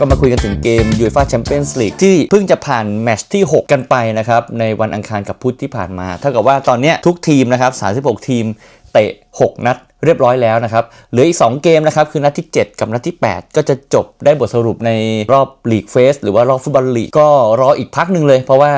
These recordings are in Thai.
ก็มาคุยกันถึงเกม UEFA Champions League ที่เพิ่งจะผ่านแมตช์ที่ 6 กันไปนะครับ ในวันอังคารกับพุธที่ผ่านมา เท่ากับว่าตอนนี้ทุกทีมนะครับ 36 ทีมเตะ 6 นัดเรียบร้อยแล้วนะครับ เหลืออีก 2 เกมนะครับ คือนัดที่ 7 กับนัดที่ 8 ก็จะจบได้บทสรุปในรอบลีกเฟสหรือว่ารอบฟุตบอลลีกก็รออีกพักหนึ่งเลย เพราะว่า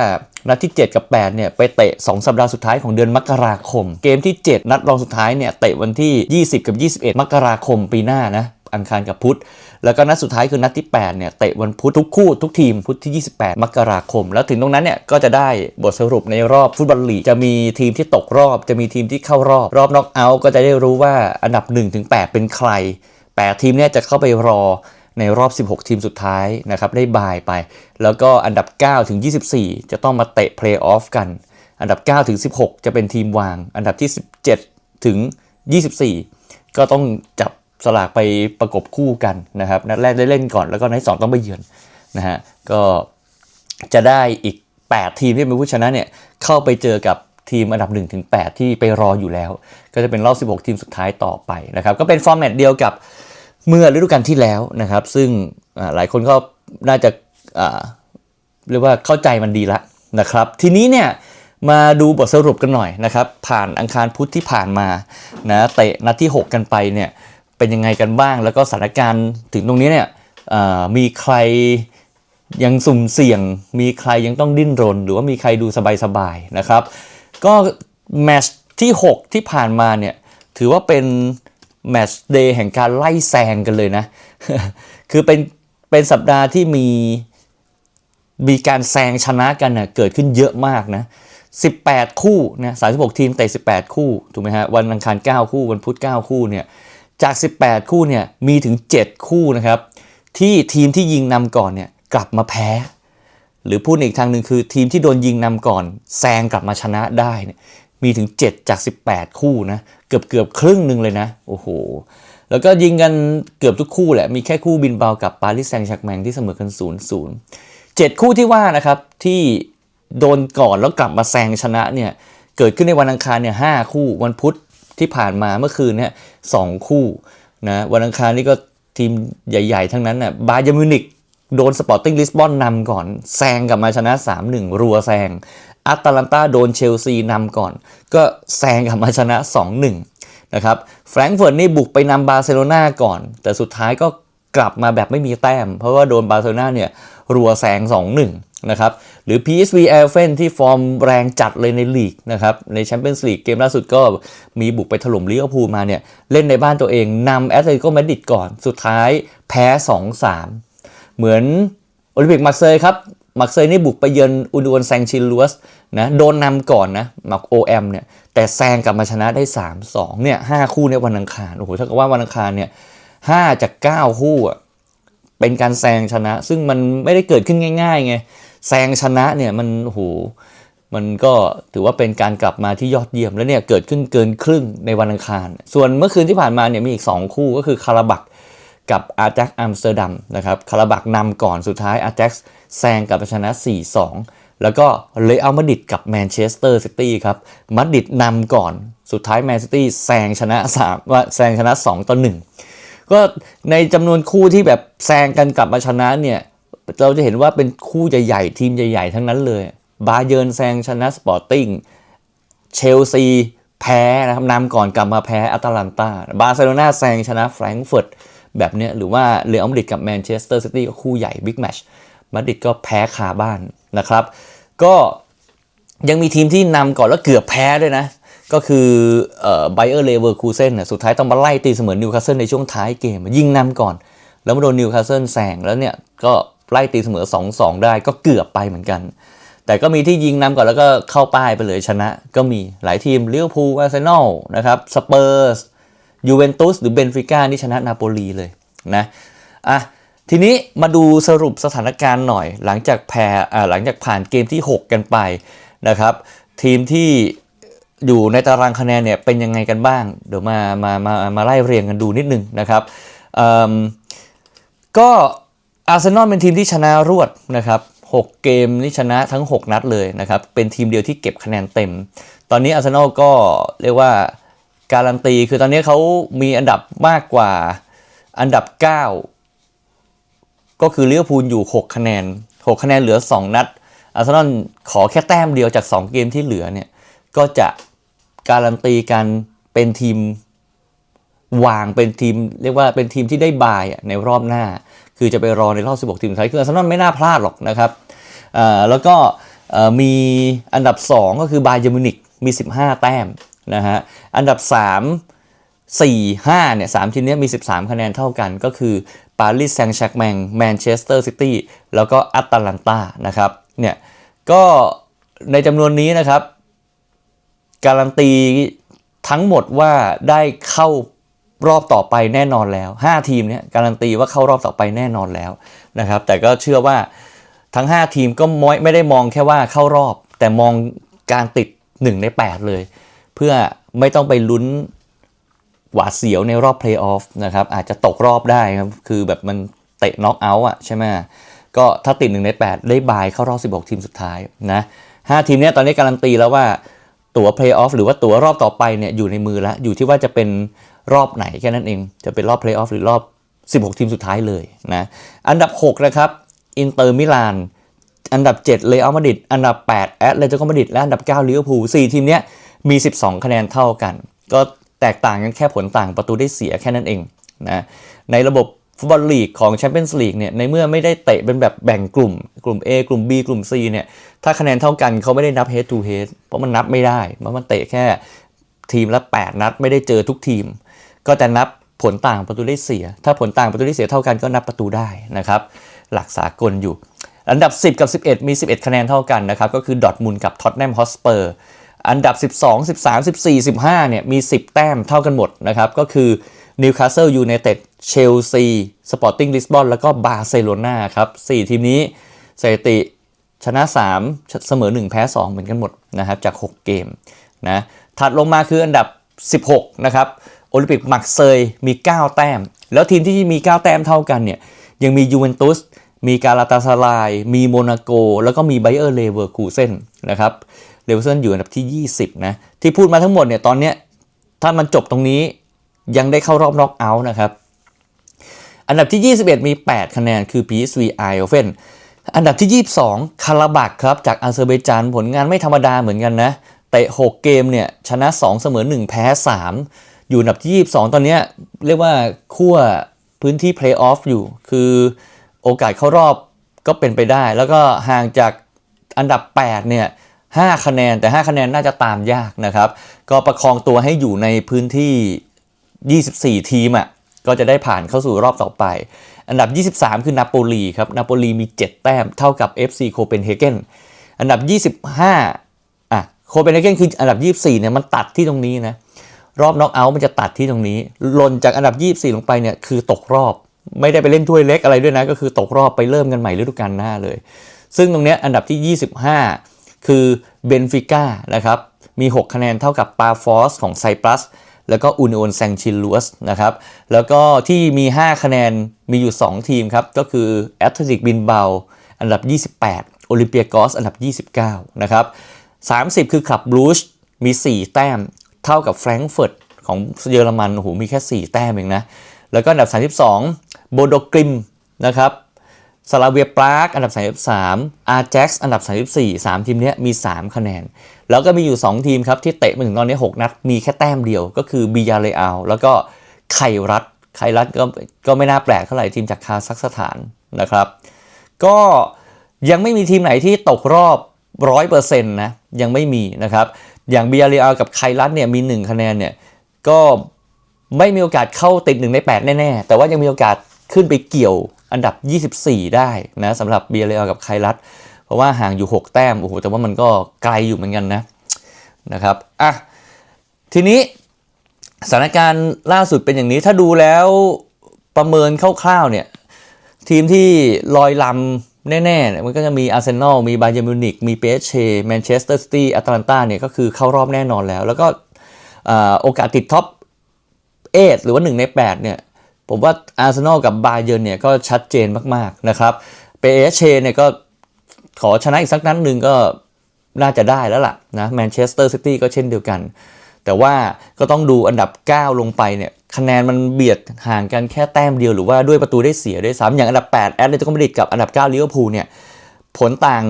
นัดที่ 7 กับ 8 เนี่ย ไปเตะ 2 สัปดาห์สุดท้ายของเดือนมกราคม เกมที่ 7 นัดรองสุดท้ายเนี่ย เตะวันที่ 20 กับ 21 มกราคมปีหน้านะ อังคารกับพุธ แล้วก็นัดสุดท้ายคือนัดที่8เนี่ยเตะวันพุธทุกคู่ทุกทีมพุธที่ 28 มกราคม แล้วถึงตรงนั้นเนี่ยก็จะได้บทสรุปในรอบฟุตบอลลีกจะมีทีมที่ตกรอบ จะมีทีมที่เข้ารอบรอบน็อกเอาท์ก็จะได้รู้ว่าอันดับ1-8เป็นใคร8ทีมเนี่ยจะเข้าไปรอในรอบ 16 ทีมสุดท้ายนะครับได้บายไป แล้วก็อันดับ 9 ถึง 24 จะต้องมาเตะเพลย์ออฟกัน อันดับ 9 ถึง 16 จะเป็นทีมวาง อันดับที่ 17 ถึง 24 ก็ต้องจับ สลากไปประกบคู่กันนะครับนัดแรกได้เล่นก่อนแล้วก็นัดสองต้องไปเยือนนะฮะก็จะได้อีก 8 ทีมที่เป็นผู้ชนะเนี่ยเข้าไปเจอกับทีมอันดับ1ถึง8ที่ไปรออยู่แล้ว ก็จะเป็นรอบ 16 ทีมสุดท้ายต่อไปนะครับก็เป็นฟอร์แมตเดียวกับเมื่อฤดูกาลที่แล้วนะครับ ซึ่งหลายคนก็น่าจะาเรียกว่าเข้าใจมันดีละนะครับ ทีนี้เนี่ยมาดูบทสรุปกันหน่อยนะครับ ผ่านอังคารพุธที่ผ่านมานะเตะนัดที่ 6 กันไปเนี่ย เป็นยังไงกันบ้าง แล้วก็สถานการณ์ถึงตรงนี้เนี่ยมีใครยังสุ่มเสี่ยง มีใครยังต้องดิ้นรน หรือว่ามีใครดูสบายๆนะครับ ก็แมช์ที่ 6 ที่ผ่านมาเนี่ยถือว่าเป็นแมช์เดย์แห่งการไล่แซงกันเลยนะ คือเป็นเป็นสัปดาห์ที่มีมีการแซงชนะกันนะเกิดขึ้นเยอะมากนะ 18 คู่นะ36 ทีมเตะ18 คู่ ถูกไหมฮะ วันอังคาร 9 คู่ วันพุธ 9 คู่เนี่ย จาก 18 คู่เนี่ยมีถึง 7 คู่นะครับ ที่ทีมที่ยิงนำก่อนเนี่ยกลับมาแพ้ หรือพูดอีกทางหนึ่งคือทีมที่โดนยิงนำก่อนแซงกลับมาชนะได้เนี่ยมีถึง 7 จาก 18 คู่นะเกือบเกือบครึ่งหนึ่งเลยนะโอ้โหแล้วก็ยิงกันเกือบทุกคู่แหละ มีแค่คู่บินเบากับปารีสแซงต์แชร์กแมงที่เสมอกัน0 0เจ็ดคู่ที่ว่านะครับที่โดนก่อนแล้วกลับมาแซงชนะเนี่ยเกิดขึ้นในวันอังคารเนี่ยห้าคู่วันพุธ ที่ผ่านมาเมื่อคืนเนี่ยสองคู่นะวันอังคารนี่ก็ทีมใหญ่ๆ ทั้งนั้นน่ะบาเยร์นมิวนิกโดนสปอร์ติ้งลิสบอนนำก่อน แซงกลับมาชนะ 3-1 รัวแซงอัตแลนตาโดนเชลซีนำก่อน ก็แซงกลับมาชนะ 2-1 นะครับแฟรงก์เฟิร์ตนี่บุกไปนำบาร์เซโลนาก่อน แต่สุดท้ายก็กลับมาแบบไม่มีแต้ม เพราะว่าโดนบาร์เซโลนาเนี่ย รัวแซง2-1นะครับหรือ PSV e l f e n ที่ฟอร์มแรงจัดเลยในลีกนะครับในแชมเปี้ยนส์ลีกเกมล่าสุดก็มีบุกไปถล่มลิเวอร์พูลมาเนี่ยเล่นในบ้านตัวเองนำแอตเลติโกมาดริดก่อนสุดท้ายแพ้ 2-3 เหมือนโอลิมปิกมาร์เซย์ครับมาร์เซย์นี่บุกไปเยือนอุนดวนแซงชินลัวสนะโดนนำก่อนนะมาโอแอมเนี่ยแต่แซงกลับมาชนะได้ 3-2เนี่ยห้าคู่ในวันอังคารโอ้โหถ้าเกิดว่าวันอังคารเนี่ยห้าจาก 9 คู่อะ เป็นการแซงชนะ ซึ่งมันไม่ได้เกิดขึ้นง่ายๆไงแซงชนะเนี่ยมันโหมันก็ถือว่าเป็นการกลับมาที่ยอดเยี่ยมแล้วเนี่ยเกิดขึ้นเกินครึ่งในวันอังคาร ส่วนเมื่อคืนที่ผ่านมาเนี่ยมีอีก 2 คู่ก็คือคาราบักกับอาร์แจ็กอัมสเตอร์ดัมนะครับคาราบักนำก่อนสุดท้ายอาร์แจ็กแซงกับชนะ 4-2 แล้วก็เลเอัลมาดิดกับแมนเชสเตอร์ซิตี้ครับมาดิดนำก่อนสุดท้ายแมนซิตี้แซงชนะ3ว่าแซงชนะ 2 ต่อ 1 ก็ในจำนวนคู่ที่แบบแซงกันกลับมาชนะเนี่ย เราจะเห็นว่าเป็นคู่ใหญ่ๆทีมใหญ่ ๆ ทั้งนั้นเลย บาเยิร์นแซงชนะสปอร์ติ้งเชลซีแพ้นะครับนำก่อนกลับมาแพ้อัตแลนตาบาร์เซโลนาแซงชนะแฟรงก์เฟิร์ตแบบเนี้ยหรือว่าเรอัลมาดริดกับแมนเชสเตอร์ซิตี้ก็คู่ใหญ่บิ๊กแมชมาดริดก็แพ้คาบ้านนะครับ ก็ยังมีทีมที่นำก่อนแล้วเกือบแพ้ด้วยนะ ก็คือไบเออร์เลเวอร์คูเซนสุดท้ายต้องมาไล่ตีเสมอนิวคาสเซิลในช่วงท้ายเกม ยิงนำก่อน แล้วมาโดนนิวคาสเซิลแซงแล้วเนี่ย ก็ไล่ตีเสมอ 2-2 ได้ก็เกือบไปเหมือนกัน แต่ก็มีที่ยิงนำก่อนแล้วก็เข้าป้ายไปเลยชนะ ก็มีหลายทีมเลิเวพูอาร์เซนอลนะครับสเปอร์สยูเวนตุสหรือเบนฟิก้านี่ชนะนาโปลีเลยนะอะทีนี้มาดูสรุปสถานการณ์หน่อย หลังจากแพ้อ่าหลังจากผ่านเกมที่ 6 กันไปนะครับ ทีมที่ อยู่ในตารางคะแนนเนี่ยเป็นยังไงกันบ้าง เดี๋ยวมามามามาไล่เรียงกันดูนิดนึงนะครับเอิ่มก็อาร์เซนอลเป็นทีมที่ชนะรวดนะครับ6เกมนี่ชนะทั้ง 6 นัดเลยนะครับ เป็นทีมเดียวที่เก็บคะแนนเต็ม ตอนนี้อาร์เซนอลก็เรียกว่าการันตี คือตอนนี้เขามีอันดับมากกว่าอันดับ 9 ก็คือเลิเวพูลอยู่ 6 คะแนน 6 คะแนนเหลือ 2 นัดอาร์เซนอลขอแค่แต้มเดียวจาก 2 เกมที่เหลือเนี่ย ก็จะ การันตีกันเป็นทีมวางเป็นทีม เรียกว่าเป็นทีมที่ได้บายในรอบหน้า คือจะไปรอในรอบ 16 ทีมสุดท้ายคืออาร์เซนอลไม่น่าพลาดหรอกนะครับแล้วก็มีอันดับ 2 ก็คือบาเยร์มินิกมี 15 แต้มนะฮะอันดับ 3 4 5เนี่ยสามทีมนี้มี 13 คะแนนเท่ากันก็คือปารีสแซงต์แชร์กแมงแมนเชสเตอร์ซิตี้แล้วก็อัตแลนตานะครับเนี่ยก็ในจำนวนนี้นะครับ การันตีทั้งหมดว่าได้เข้ารอบต่อไปแน่นอนแล้ว 5 ทีมเนี่ยการันตีว่าเข้ารอบต่อไปแน่นอนแล้วนะครับแต่ก็เชื่อว่าทั้ง 5 ทีมก็ไม่ไม่ได้มองแค่ว่าเข้ารอบ แต่มองการติด 1 ใน 8 เลย เพื่อไม่ต้องไปลุ้นหวาดเสียวในรอบเพลย์ออฟนะครับอาจจะตกรอบได้ครับคือแบบมันเตะน็อกเอาท์อะใช่ไหมก็ถ้าติด 1 ใน 8 ได้บายเข้ารอบ 16 ทีมสุดท้ายนะห้าทีมเนี้ยตอนนี้การันตีแล้วว่า ตั๋วเพลย์ออฟหรือว่าตั๋วรอบต่อไปเนี่ยอยู่ในมือแล้ว อยู่ที่ว่าจะเป็นรอบไหนแค่นั้นเอง จะเป็นรอบเพลย์ออฟหรือรอบ 16 ทีมสุดท้ายเลยนะอันดับ 6 นะครับอินเตอร์มิลานอันดับ 7 เลอัลมาดริดอันดับ 8 แอตเลติโกมาดริดและอันดับ9ลิเวอร์พูล4ทีมเนี้ยมี 12 คะแนนเท่ากัน ก็แตกต่างกันแค่ผลต่างประตูได้เสียแค่นั้นเองนะในระบบ ฟุตบอลลีกของแชมเปี้ยนส์ลีกเนี่ยในเมื่อไม่ได้เตะเป็นแบบแบ่งกลุ่ม กลุ่ม A กลุ่ม B กลุ่ม C เนี่ยถ้าคะแนนเท่ากันเขาไม่ได้นับ head to head เพราะมันนับไม่ได้เพราะมันเตะแค่ทีมละ 8 นัดไม่ได้เจอทุกทีม ก็จะนับผลต่างประตูได้เสีย ถ้าผลต่างประตูได้เสียเท่ากันก็นับประตูได้นะครับหลักสากลอยู่ อันดับ 10 กับ 11 มี 11 คะแนนเท่ากันนะครับก็คือดอทมุนกับท็อตแนมฮอสเปอร์อันดับ 12 13 14 15เนี่ยมี 10 แต้มเท่ากันหมดนะครับก็คือ นิวคาสเซิลยูไนเต็ดเชลซีสปอร์ติ้งลิสบอนแล้วก็บาร์เซโลนาครับ4ทีมนี้สถิติชนะ 3 เสมอ 1 แพ้ 2 เหมือนกันหมดนะครับ จาก 6 เกมนะถัดลงมาคืออันดับ 16 นะครับโอลิมปิกมักเซยมี 9 แต้ม แล้วทีมที่มี 9 แต้มเท่ากันเนี่ยยังมียูเวนตุสมีกาลาตาซาราย มีโมนาโก แล้วก็มีไบเออร์เลเวอร์คูเซนนะครับเลเวอร์คูเซนอยู่อันดับที่ 20 นะ ที่พูดมาทั้งหมดเนี่ยตอนเนี้ยถ้ามันจบตรงนี้ ยังได้เข้ารอบน็อกเอาท์นะครับ อันดับที่ 21 มี 8 คะแนนคือ PSV Eindhoven อันดับที่ 22 คาราบักครับ จากอาเซอร์ไบจานผลงานไม่ธรรมดาเหมือนกันนะเตะ 6 เกมเนี่ยชนะ 2 เสมอ 1 แพ้ 3 อยู่อันดับที่ 22 ตอนนี้เรียกว่าขั้วพื้นที่เพลย์ออฟอยู่ คือโอกาสเข้ารอบก็เป็นไปได้ แล้วก็ห่างจากอันดับ 8 เนี่ย 5 คะแนนแต่ 5 คะแนนน่าจะตามยากนะครับ ก็ประคองตัวให้อยู่ในพื้นที่ 24 ทีมอะก็จะได้ผ่านเข้าสู่รอบต่อไป อันดับ 23 คือนาโปลีครับนาโปลีมี 7 แต้มเท่ากับ FC โคเปนเฮเกนอันดับ 25อะโคเปนเฮเกนคืออันดับ 24เนี่ยมันตัดที่ตรงนี้นะรอบน็อกเอาท์มันจะตัดที่ตรงนี้หล่นจากอันดับ 24 ลงไปเนี่ยคือตกรอบ ไม่ได้ไปเล่นถ้วยเล็กอะไรด้วยนะ ก็คือตกรอบไปเริ่มกันใหม่ฤดูกาลหน้าเลย ซึ่งตรงเนี้ยอันดับที่ 25 คือเบนฟิก้านะครับมี 6 คะแนนเท่ากับปาฟอสของไซปรัส แล้วก็อุนโอนแซงชินลูสนะครับ แล้วก็ที่มี 5 คะแนนมีอยู่ 2 ทีมครับ ก็คือแอตเลติกบินเบาอันดับ 28 โอลิมเปียกอสอันดับ 29 นะครับ 30 คือคลับบลูชมี 4 แต้ม เท่ากับแฟรงก์เฟิร์ตของเยอรมันโอ้โหมีแค่ 4 แต้มเองนะ แล้วก็อันดับ 32 โบโดกริมนะครับซาลาเวียปรากอันดับ 33อาร์แจ็กซ์อันดับ 34 3 ทีมนี้มี 3 คะแนน แล้วก็มีอยู่ 2 ทีมครับ ที่เตะมาถึงตอนนี้ 6 นัด มีแค่แต้มเดียวก็คือบิยาเรอัลแล้วก็ไครัตไครัตก็ก็ไม่น่าแปลกเท่าไหร่ทีมจากคาซัคสถานนะครับ ก็ยังไม่มีทีมไหนที่ตกรอบ100%นะยังไม่มีนะครับ อย่างบิยาเรอัลกับไครัตเนี่ยมี 1 คะแนนเนี่ยก็ไม่มีโอกาสเข้าติด1ใน 8 แน่ๆ แต่ว่ายังมีโอกาสขึ้นไปเกี่ยวอันดับ 24 ได้นะสำหรับเบียร์เรอัลกับไครัต เพราะว่าห่างอยู่ 6 แต้มโอ้โหแต่ว่ามันก็ไกลอยู่เหมือนกันนะนะครับอะทีนี้สถานการณ์ล่าสุดเป็นอย่างนี้ถ้าดูแล้วประเมินคร่าวๆเนี่ยทีมที่ลอยลำแน่ๆเนี่ยมันก็จะมีอาร์เซนอลมีบาเยร์มิวนิกมีเปเชแมนเชสเตอร์ซิตี้แอตแลนตาเนี่ยก็คือเข้ารอบแน่นอนแล้ว แล้วก็โอกาสติดท็อปเอหรือว่า 1 ใน 8 เนี่ย ผมว่าอาร์เซนอลกับบาเยิร์เนี่ยก็ชัดเจนมาก ๆ นะครับเปเชเนี่ยก็ ขอชนะอีกสักนัดหนึ่งก็น่าจะได้แล้วล่ะนะแมนเชสเตอร์ซิตี้ก็เช่นเดียวกัน แต่ว่าก็ต้องดูอันดับ 9 ลงไปเนี่ยคะแนนมันเบียดห่างกันแค่แต้มเดียวหรือว่าด้วยประตูได้เสียด้วยซ้ำอย่างอันดับ8แอตเลติโกมาดริดกับอันดับ9ลิเวอร์พูลเนี่ยผลต่าง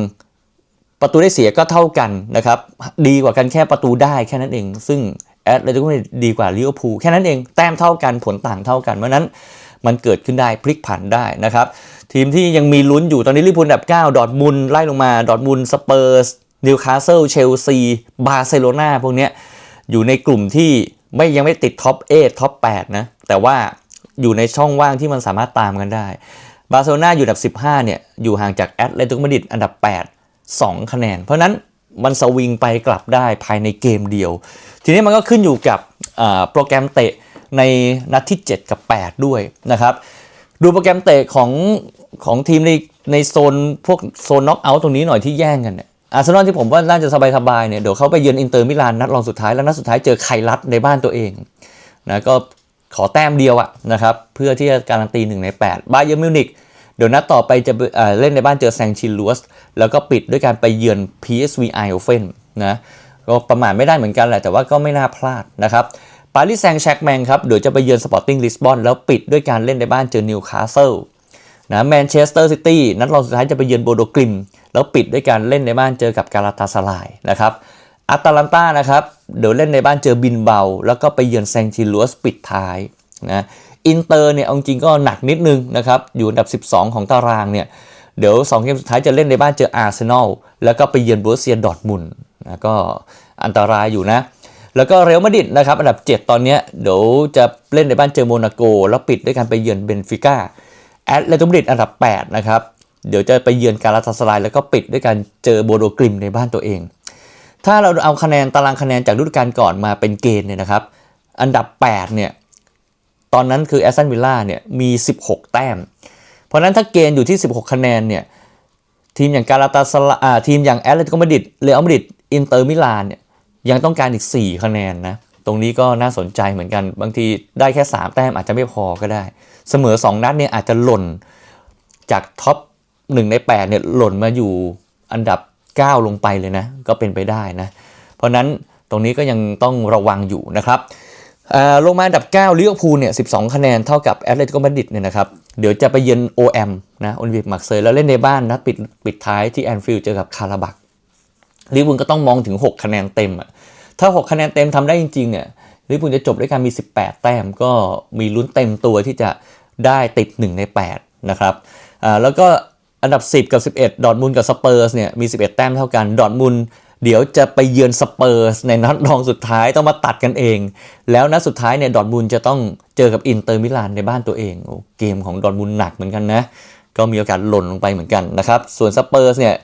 ประตูได้เสียก็เท่ากันนะครับดีกว่ากันแค่ประตูได้แค่นั้นเอง ซึ่งแอตเลติโกมาดริดดีกว่าลิเวอร์พูลแค่นั้นเองแต้มเท่ากันผลต่างเท่ากันเพราะฉะนั้น มันเกิดขึ้นได้พลิกผันได้นะครับ ทีมที่ยังมีลุ้นอยู่ตอนนี้ลิพูลอันดับ 9 ดอทมุนไล่ลงมา ดอทมุนสเปอร์สนิวคาสเซิลเชลซีบาร์เซโลนาพวกเนี้ยอยู่ในกลุ่มที่ไม่ยังไม่ติดท็อป8ท็อป8นะแต่ว่าอยู่ในช่องว่างที่มันสามารถตามกันได้บาร์เซโลนาอยู่อันดับ 15เนี่ยอยู่ห่างจากแอตเลติกมาดริดอันดับ 8 2 คะแนน เพราะนั้นมันสวิงไปกลับได้ภายในเกมเดียว ทีนี้มันก็ขึ้นอยู่กับโปรแกรมเตะ ในนัดที่ 7 กับ 8 ด้วยนะครับ ดูโปรแกรมเตะของของทีมในในโซนพวกโซนน็อกเอาท์ตรงนี้หน่อยที่แย่งกันเนี่ยอาร์เซนอลที่ผมว่าน่าจะสบายๆเนี่ยเดี๋ยวเขาไปเยือนอินเตอร์มิลานนัดรองสุดท้ายแล้วนัดสุดท้ายเจอไครัตในบ้านตัวเองนะก็ขอแต้มเดียวอะนะครับเพื่อที่จะการันตี1ใน 8 บาเยอร์มิวนิกเดี๋ยวนัดต่อไปจะเเล่นในบ้านเจอแซงชินลัวสแล้วก็ปิดด้วยการไปเยือน PSV Eindhoven นะก็ประมาทไม่ได้เหมือนกันแหละแต่ว่าก็ไม่น่าพลาดนะครับ ปารีสแซงต์แชร์กแมงครับเดี๋ยวจะไปเยือนสปอร์ติ้งลิสบอนแล้วปิดด้วยการเล่นในบ้านเจอนิวคาสเซิลนะแมนเชสเตอร์ซิตี้นัดรองสุดท้ายจะไปเยือนโบโดกลิม แล้วปิดด้วยการเล่นในบ้านเจอกับกาลาตาสลายนะครับอัตแลนตานะครับเดี๋ยวเล่นในบ้านเจอบินเบา แล้วก็ไปเยือนแซงชิลัวสปิดท้ายนะอินเตอร์เนี่ยเอาจริงก็หนักนิดนึงนะครับอยู่อันดับ 12 ของตารางเนี่ยเดี๋ยว 2 เกมสุดท้ายจะเล่นในบ้านเจออาร์เซนอลแล้วก็ไปเยือนบรูเซียดอร์ทมุนนะก็อันตรายอยู่นะ แล้วก็เรอัลมาดริดนะครับอันดับ 7 ตอนนี้เดี๋ยวจะเล่นในบ้านเจอโมนาโก แล้วปิดด้วยการไปเยือนเบนฟิก้าแอตเลติกมาดริดอันดับ 8 นะครับเดี๋ยวจะไปเยือนกาลาตาสลายแล้วก็ปิดด้วยการเจอโบโดกริมในบ้านตัวเอง ถ้าเราเอาคะแนนตารางคะแนนจากฤดูกาลก่อนมาเป็นเกณฑ์เนี่ยนะครับ อันดับ 8 เนี่ย ตอนนั้นคือแอสตันวิลล่าเนี่ยมี 16 แต้ม เพราะนั้นถ้าเกณฑ์อยู่ที่ 16 คะแนนเนี่ย ทีมอย่างกาลาตาสลาอ่าทีมอย่างแอตเลติโกมาดริดเรอัลมาดริดอินเตอร์มิลานเนี่ย ยังต้องการอีก 4 คะแนนนะ ตรงนี้ก็น่าสนใจเหมือนกัน บางทีได้แค่ 3 แต้มอาจจะไม่พอก็ได้ เสมอ 2 นัดเนี่ยอาจจะหล่นจากท็อป1ใน8เนี่ยหล่นมาอยู่อันดับ 9 ลงไปเลยนะ ก็เป็นไปได้นะ เพราะนั้นตรงนี้ก็ยังต้องระวังอยู่นะครับลงมาอันดับ9ลิเวอร์พูลเนี่ย12 คะแนนเท่ากับแอตเลติโกมาดริดเนี่ยนะครับ เดี๋ยวจะไปเยือน OM นะโอลิมปิกมักเซยแล้วเล่นในบ้านนะปิดปิดท้ายที่แอนฟิลด์เจอกับคาราบัก ลิเวอร์พูลก็ต้องมองถึง 6 คะแนนเต็มอะถ้า 6 คะแนนเต็มทำได้จริงๆเนี่ยลิเวอร์พูลจะจบด้วยการมี 18 แต้มก็มีลุ้นเต็มตัวที่จะได้ติด 1 ใน 8 นะครับอ่าแล้วก็อันดับ 10 กับ 11 ดอทมุนด์กับสเปอร์สเนี่ยมี 11 แต้มเท่ากัน ดอทมุนด์เดี๋ยวจะไปเยือนสเปอร์สในนัดรองสุดท้ายต้องมาตัดกันเอง แล้วนัดสุดท้ายเนี่ยดอทมุนด์จะต้องเจอกับอินเตอร์มิลานในบ้านตัวเองโอ้เกมของดอทมุนด์หนักเหมือนกันนะก็มีโอกาสหล่นลงไปเหมือนกันนะครับส่วนสเปอร์สเนี่ย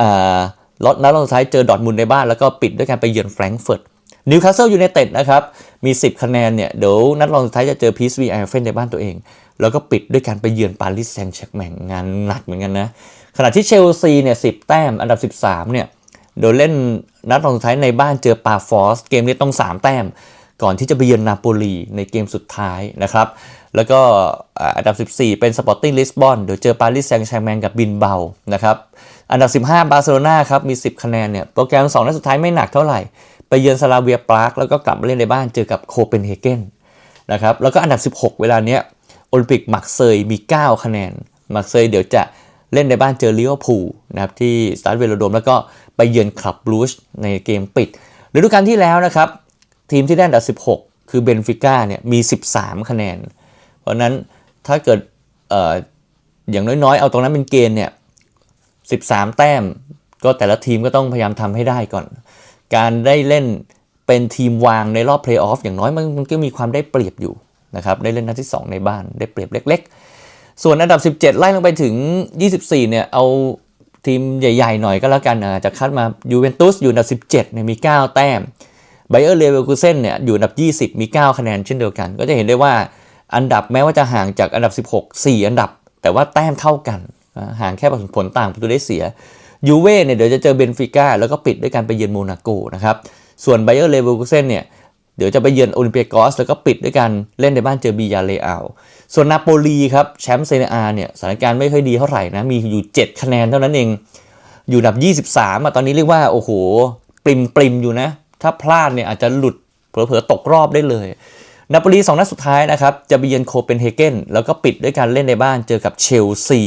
อ่า ล็อตนัดรองสุดท้ายเจอดอทมุนในบ้านแล้วก็ปิดด้วยการไปเยือนแฟรงก์เฟิร์ตนิวคาสเซิลยูไนเต็ดนะครับ มี 10 คะแนนเนี่ย เดี๋ยวนัดรองสุดท้ายจะเจอพีซวีไอเฟนในบ้านตัวเอง แล้วก็ปิดด้วยการไปเยือนปารีสแซงต์แชร์แมงงานหนักเหมือนกันนะ ขณะที่เชลซีเนี่ยสิแต้ม อันดับ 13 เนี่ย เดี๋ยวเล่นนัดรองสุดท้ายในบ้านเจอปาฟอส เกมนี้ต้อง 3 แต้ม ก่อนที่จะไปเยือนนาโปลีในเกมสุดท้ายนะครับ แล้วก็อันดับ 14 เป็นสปอร์ติ้งลิสบอน เดี๋ยวเจอปารีสแซงต์แชร์แมงกับบินเบานะครับ อันดับ 15 บาร์เซโลนาครับมี 10 คะแนนเนี่ยโปรแกรม2นัดสุดท้ายไม่หนักเท่าไหร่ ไปเยือนซาลาเวียปรากแล้วก็กลับมาเล่นในบ้านเจอกับโคเปนเฮเกนนะครับแล้วก็อันดับ 16 เวลาเนี้ยโอลิมปิกมักเซยมี 9 คะแนน มักเซยเดี๋ยวจะเล่นในบ้านเจอลิเวอร์พูลนะครับที่สตาร์เวโลโดมแล้วก็ไปเยือนคลับบลูชในเกมปิดฤดูกาลที่แล้วนะครับทีมที่ได้อันดับ 16 คือเบนฟิก้าเนี่ยมี 13 คะแนน เพราะนั้นถ้าเกิดอออย่างน้อยๆ เอาตรงนั้นเป็นเกณฑ์เนี่ย 13 แต้ม ก็แต่ละทีมก็ต้องพยายามทำให้ได้ก่อน การได้เล่นเป็นทีมวางในรอบเพลย์ออฟอย่างน้อยมันก็มีความได้เปรียบอยู่นะครับได้เล่นนัดที่ 2 ในบ้านได้เปรียบเล็ก ๆ ส่วนอันดับ 17 ไล่ลงไปถึง 24 เนี่ยเอาทีมใหญ่ ๆ หน่อยก็แล้วกันอาจจะคัดมายูเวนตุสอยู่อันดับ 17เนี่ยมี 9 แต้มไบเออร์เลเวลคูเซนเนี่ยอยู่อันดับ 20 มี 9 คะแนนเช่นเดียวกัน ก็จะเห็นได้ว่าอันดับแม้ว่าจะห่างจากอันดับ 16 4 อันดับ แต่ว่าแต้มเท่ากัน ห่างแค่ผลต่างประตูได้เสียยูเว่เนี่ยเดี๋ยวจะเจอเบนฟิก้าแล้วก็ปิดด้วยการไปเยือนโมนาโกนะครับส่วนไบเออร์เลเวอร์คูเซนเนี่ยเดี๋ยวจะไปเยือนโอลิมเปียกอสแล้วก็ปิดด้วยการเล่นในบ้านเจอบียาเลอาส่วนนาโปลีครับแชมป์เซเนอาเนี่ยสถานการณ์ไม่ค่อยดีเท่าไหร่นะมีอยู่ 7 คะแนนเท่านั้นเอง อยู่อันดับ 23อะตอนนี้เรียกว่าโอ้โหปริมปริมอยู่นะ ถ้าพลาดเนี่ยอาจจะหลุดเผลอๆตกรอบได้เลยนาโปลีสองนัดสุดท้ายนะครับจะไปเยือนโคเปนเฮเกนแล้วก็ปิดด้วยการเล่นในบ้านเจอกับเชลซี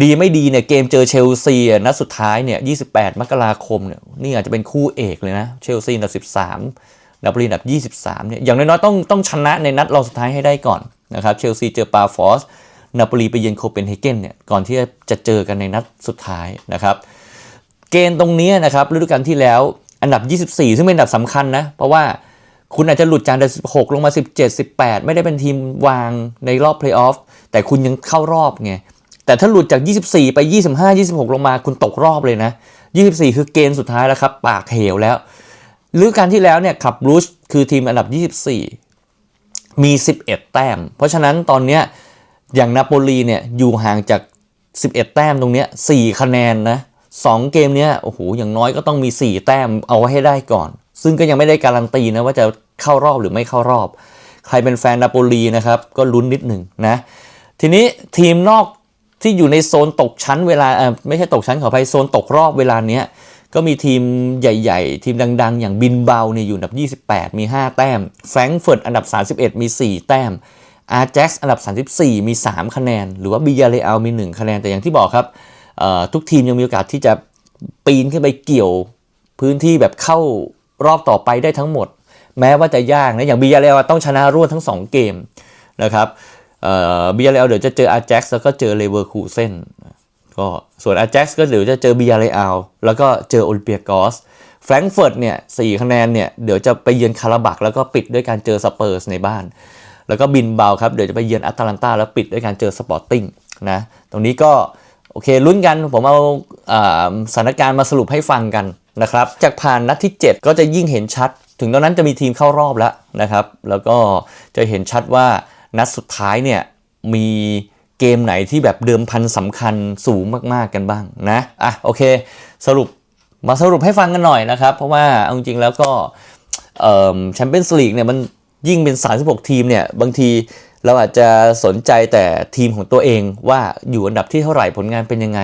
ดีไม่ดีเนี่ยเกมเจอเชลซีนัดสุดท้ายเนี่ย28 มกราคมเนี่ยนี่อาจจะเป็นคู่เอกเลยนะ เชลซีอันดับ 13 นาโปลีอันดับ 23 เนี่ยอย่างน้อยๆต้องต้องชนะในนัดรองสุดท้ายให้ได้ก่อนนะครับ เชลซีเจอปาฟอสนาโปลีไปเยือนโคเปนเฮเกนเนี่ยก่อนที่จะเจอกันในนัดสุดท้ายนะครับ เกณฑ์ตรงนี้นะครับฤดูกาลที่แล้วอันดับ 24 ซึ่งเป็นอันดับสำคัญนะเพราะว่าคุณอาจจะหลุดจากอันดับ 16 ลงมา 17 18 ไม่ได้เป็นทีมวางในรอบเพลย์ออฟแต่คุณยังเข้ารอบไง แต่ถ้าหลุดจาก 24 ไป 25 26 ลงมาคุณตกรอบเลยนะ 24 คือเกณฑ์สุดท้ายแล้วครับ ปากเหวแล้วฤดูกาลที่แล้วเนี่ยขับรูชคือทีมอันดับ 24 มี 11 แต้ม เพราะฉะนั้นตอนเนี้ยอย่างนาโปลีเนี่ยอยู่ห่างจาก 11 แต้มตรงเนี้ย4คะแนนนะสองเกมเนี้ยโอ้โหอย่างน้อยก็ต้องมี 4 แต้มเอาไว้ให้ได้ก่อน ซึ่งก็ยังไม่ได้การันตีนะว่าจะเข้ารอบหรือไม่เข้ารอบ ใครเป็นแฟนนาโปลีนะครับก็ลุ้นนิดหนึ่งนะทีนี้ทีมนอก ที่อยู่ในโซนตกชั้นเวลาไม่ใช่ตกชั้นขออภัยโซนตกรอบเวลาเนี้ยก็มีทีมใหญ่ ๆ ทีมดัง ๆ อย่างบินเบาเนี่ยอยู่อันดับ 28 มี 5 แต้ม แฟรงก์เฟิร์ตอันดับ 31 มี 4 แต้มอาร์แจ็คอันดับ 34 มี 3 คะแนน หรือว่าบิยาเรอัลมี 1 คะแนน แต่อย่างที่บอกครับทุกทีมยังมีโอกาสที่จะปีนขึ้นไปเกี่ยวพื้นที่แบบเข้ารอบต่อไปได้ทั้งหมด แม้ว่าจะยากนะอย่างบิยาเรอัลต้องชนะรวดทั้ง 2 เกมนะครับ เบีอาร์เรลเดี๋ยวจะเจออาร์แจ็คแล้วก็เจอเลเวอร์คูเซนก็ส่วนอาร์แจ็คก็เดี๋ยวจะเจอบีอาร์เรลแล้วก็เจอโอลิเปียกอสแฟรงก์เฟิร์ตเนี่ยสี่คะแนนเนี่ยเดี๋ยวจะไปเยือนคาราบักแล้วก็ปิดด้วยการเจอสเปอร์สในบ้าน แล้วก็บินเบาครับเดี๋ยวจะไปเยือนแอตแลนตาแล้วปิดด้วยการเจอสปอร์ติ้งนะตรงนี้ก็โอเคลุ้นกันผมเอาอ่าสถานการณ์มาสรุปให้ฟังกันนะครับจากผ่านนัดที่ 7 ก็จะยิ่งเห็นชัด ถึงตอนนั้นจะมีทีมเข้ารอบแล้วนะครับ แล้วก็จะเห็นชัดว่า นัดสุดท้ายเนี่ยมีเกมไหนที่แบบเดิมพันสำคัญสูงมากๆกันบ้างนะอะโอเค สรุปมาสรุปให้ฟังกันหน่อยนะครับ เพราะว่าเอาจริงแล้วก็แชมเปี้ยนส์ลีกเนี่ยมันยิ่งเป็น 36 ทีมเนี่ยบางทีเราอาจจะสนใจแต่ทีมของตัวเองว่าอยู่อันดับที่เท่าไหร่ผลงานเป็นยังไง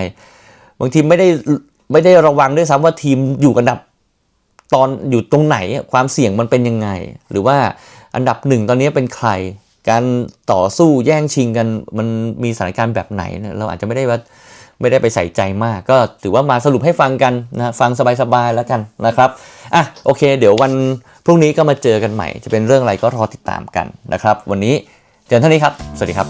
บางทีไม่ได้ไม่ได้ระวังด้วยซ้ำว่าทีมอยู่อันดับตอนอยู่ตรงไหนความเสี่ยงมันเป็นยังไง หรือว่าอันดับหนึ่งตอนนี้เป็นใคร การต่อสู้แย่งชิงกันมันมีสถานการณ์แบบไหนเราอาจจะไม่ได้ว่าไม่ได้ไปใส่ใจมาก ก็ถือว่ามาสรุปให้ฟังกันนะฟังสบายๆแล้วกันนะครับอะโอเค เดี๋ยววันพรุ่งนี้ก็มาเจอกันใหม่ จะเป็นเรื่องอะไรก็รอติดตามกันนะครับ วันนี้เจอเท่านี้ครับ สวัสดีครับ